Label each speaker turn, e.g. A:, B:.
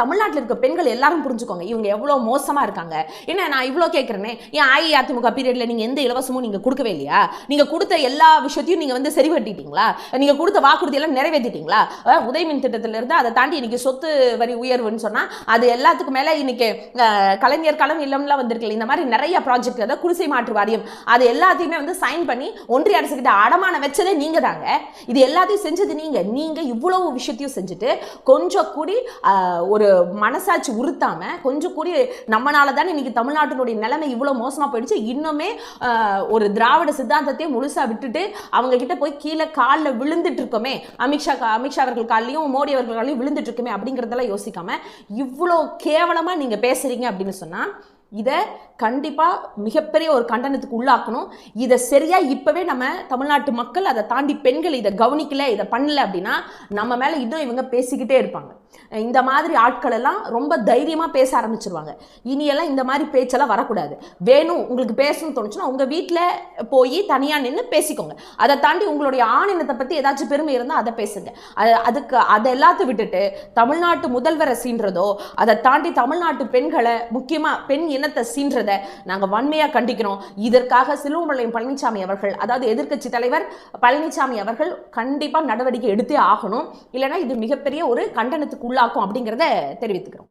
A: தமிழ்நாட்டில் இருக்க பெண்கள் எல்லாரும் புரிஞ்சுக்கோங்க. இவங்க எவ்வளோ மோசமாக இருக்காங்க. என்ன நான் இவ்வளோ கேட்குறேனே ஏன் அஇஅதிமுக பீரியடில் நீங்கள் எந்த இலவசமும் நீங்கள் கொடுக்கவே இல்லையா? நீங்கள் கொடுத்த எல்லா விஷயத்தையும் நீங்கள் வந்து சரி கட்டிட்டீங்களா நீங்கள் கொடுத்த வாக்குறுதியெல்லாம் நிறைவேற்றிட்டீங்களா உதயமின் திட்டத்திலிருந்து அதை தாண்டி இன்னைக்கு சொத்து வரி உயர்வுன்னு சொன்னால் அது எல்லாத்துக்கும் மேலே இன்னைக்கு கலைஞர் களம் இல்லம்லாம் வந்திருக்கல இந்த மாதிரி நிறைய ப்ராஜெக்ட் அதாவது குடிசை மாற்று வாரியம் அது எல்லாத்தையுமே வந்து சைன் பண்ணி ஒன்றிய அரசு கிட்ட அடமானம் வச்சதே நீங்கள் தாங்க. இது எல்லாத்தையும் செஞ்சது நீங்கள் நீங்கள் இவ்வளவு விஷயத்தையும் செஞ்சுட்டு கொஞ்சம் கூடி ஒரு மனசாட்சி உறுத்தாமல் கொஞ்சம் கூடி நம்மனால தானே இன்னைக்கு தமிழ்நாட்டினுடைய நிலைமை இவ்வளோ மோசமாக போயிடுச்சு. இன்னுமே ஒரு திராவிட சித்தாந்தத்தையே முழுசாக விட்டுட்டு அவங்க கிட்ட போய் கீழே காலில் விழுந்துட்டு இருக்கோமே. அமித்ஷா கா- அமித்ஷா அவர்கள் காலையும் மோடி அவர்கள் காலையும் விழுந்துட்டு இருக்கோமே அப்படிங்கிறதெல்லாம் யோசிக்காம இவ்வளோ கேவலமாக நீங்கள் பேசுறீங்க அப்படின்னு சொன்னால் இதை கண்டிப்பாக மிகப்பெரிய ஒரு கண்டனத்துக்கு உள்ளாக்கணும். இதை சரியாக இப்போவே நம்ம தமிழ்நாட்டு மக்கள் அதை தாண்டி பெண்கள் இதை கவனிக்கல இதை பண்ணல அப்படின்னா நம்ம மேலே இன்னும் இவங்க பேசிக்கிட்டே இருப்பாங்க. இந்த மாதிரி ஆட்கள் எல்லாம் ரொம்ப தைரியமாக பேச ஆரம்பிச்சிருவாங்க. இனியெல்லாம் இந்த மாதிரி பேச்செல்லாம் வரக்கூடாது. வேணும் உங்களுக்கு பேசணும்னு தோணுச்சுன்னா உங்கள் வீட்டில் போய் தனியாக நின்று பேசிக்கோங்க. அதை தாண்டி உங்களுடைய ஆணினத்தை பற்றி ஏதாச்சும் பெருமை இருந்தால் அதை பேசுங்க. அது அதுக்கு அதை எல்லாத்தையும் விட்டுட்டு தமிழ்நாட்டு முதல்வரை சீன்றதோ அதை தாண்டி தமிழ்நாட்டு பெண்களை முக்கியமாக பெண் இனத்தை சீன்றதை நாங்கள் வன்மையாக கண்டிக்கிறோம். இதற்காக சிலுவம்பாளையம் பழனிசாமி அவர்கள் அதாவது எதிர்க்கட்சி தலைவர் பழனிசாமி அவர்கள் கண்டிப்பாக நடவடிக்கை எடுத்தே ஆகணும். இல்லைனா இது மிகப்பெரிய ஒரு கண்டனத்துக்கு உள்ளாக்கும் அப்படிங்கிறத தெரிவித்துக்கிறோம்.